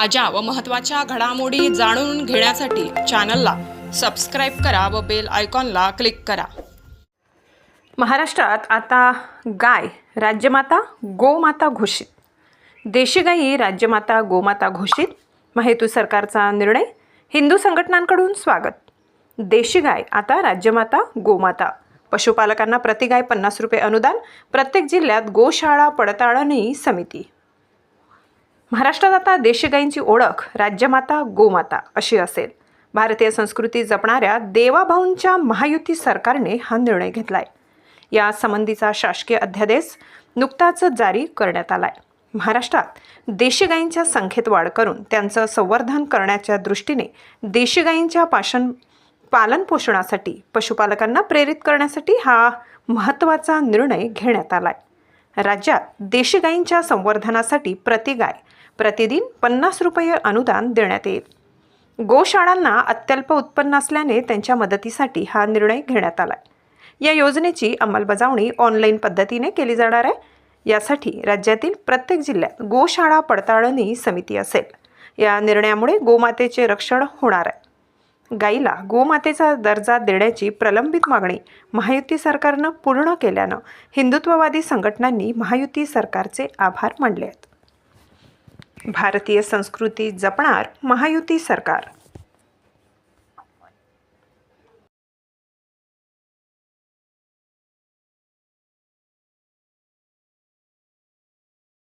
ताज्या व महत्त्वाच्या घडामोडी जाणून घेण्यासाठी चॅनलला सबस्क्राईब करा व बेल आयकॉनला क्लिक करा. महाराष्ट्रात आता गाय राज्यमाता गोमाता घोषित. देशी गायी राज्यमाता गोमाता घोषित. महेतू सरकारचा निर्णय हिंदू संघटनांकडून स्वागत. देशी गाय आता राज्यमाता गोमाता. पशुपालकांना प्रति गाय पन्नास रुपये अनुदान प्रत्येक जिल्ह्यात गोशाळा पडताळणी समिती. महाराष्ट्रात आता देशी ओळख राज्यमाता गोमाता अशी असेल. भारतीय संस्कृती जपणाऱ्या देवाभाऊंच्या महायुती सरकारने हा निर्णय घेतलाय. या संबंधीचा शासकीय अध्यादेश नुकताच जारी करण्यात आलाय. महाराष्ट्रात देशी गायींच्या संख्येत वाढ करून त्यांचं संवर्धन करण्याच्या दृष्टीने देशी गायींच्या पाशन पालनपोषणासाठी पशुपालकांना प्रेरित करण्यासाठी हा महत्त्वाचा निर्णय घेण्यात आलाय. राज्यात देशी गायींच्या संवर्धनासाठी प्रति गाय प्रतिदिन पन्नास रुपये अनुदान देण्यात येईल. गोशाळांना अत्यल्प उत्पन्न असल्याने त्यांच्या मदतीसाठी हा निर्णय घेण्यात आला या योजनेची अंमलबजावणी ऑनलाईन पद्धतीने केली जाणार आहे. यासाठी राज्यातील प्रत्येक जिल्ह्यात गोशाळा पडताळणी समिती असेल. या निर्णयामुळे गोमातेचे रक्षण होणार आहे. गाईला गोमातेचा दर्जा देण्याची प्रलंबित मागणी महायुती सरकारनं पूर्ण केल्यानं हिंदुत्ववादी संघटनांनी महायुती सरकारचे आभार मानले आहेत. भारतीय संस्कृती जपणार महायुती सरकार.